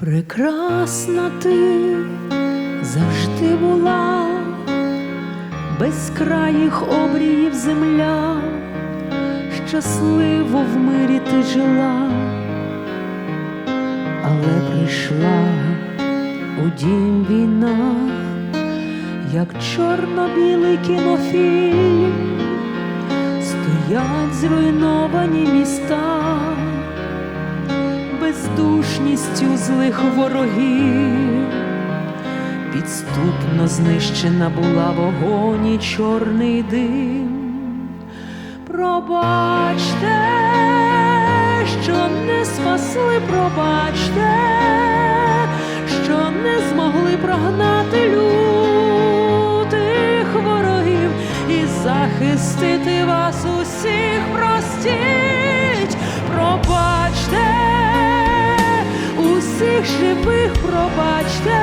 Прекрасна ти завжди була, без країх обріїв земля, щасливо в мирі ти жила, але прийшла у дім війна, як чорно-білий кінофільм, стоять зруйновані міста бездушністю злих ворогів, підступно знищена була вогонь і чорний дим. Пробачте, що не спасли, пробачте, що не змогли прогнати лютих ворогів і захистити вас усіх живих пробачте,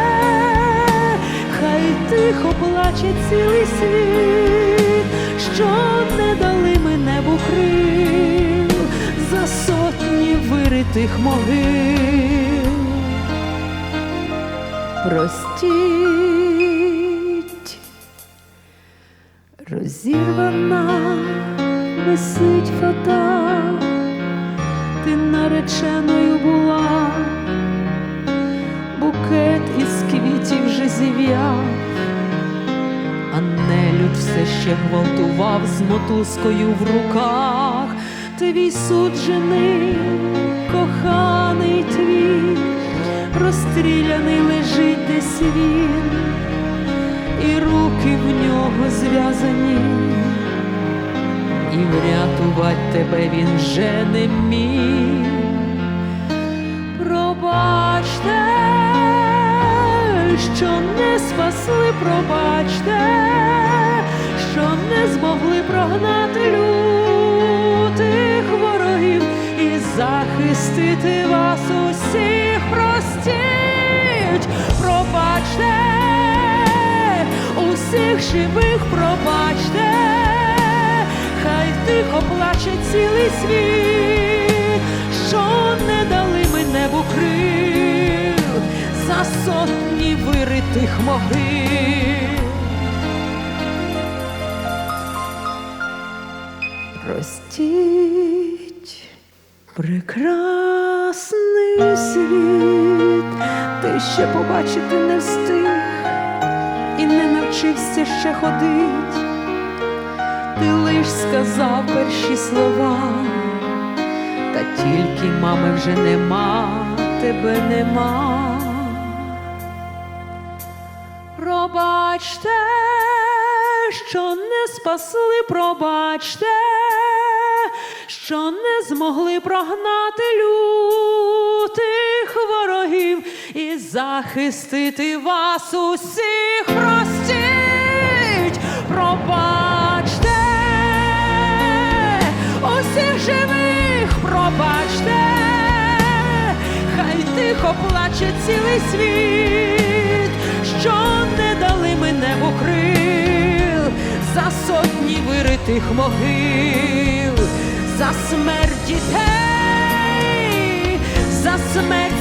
хай тихо плаче цілий світ, що не дали мене в укрив за сотні виритих могил. Простіть, розірвана висить фата, ти нареченою була, квітів вже зів'яв, а нелюд все ще гвалтував з мотузкою в руках, твій суджений, коханий твій, розстріляний лежить десь він, і руки в нього зв'язані і врятувати тебе він вже не міг. Пробачте, що не спасли, пробачте, що не змогли прогнати лютих ворогів і захистити вас усіх простіть, пробачте, усіх живих пробачте хай тихо плаче цілий світ, що не дали мене в укрив за сотні виритих могил. Простіть, прекрасний світ, ти ще побачити не встиг і не навчився ще ходить ти лиш сказав перші слова, та тільки мами вже нема, тебе нема. Пробачте, що не спасли, пробачте, що не змогли прогнати лютих ворогів і захистити вас усіх. Простіть, пробачте усіх живих пробачте, хай тихо плаче цілий світ, виритих могил, за смерть дітей, за смерть.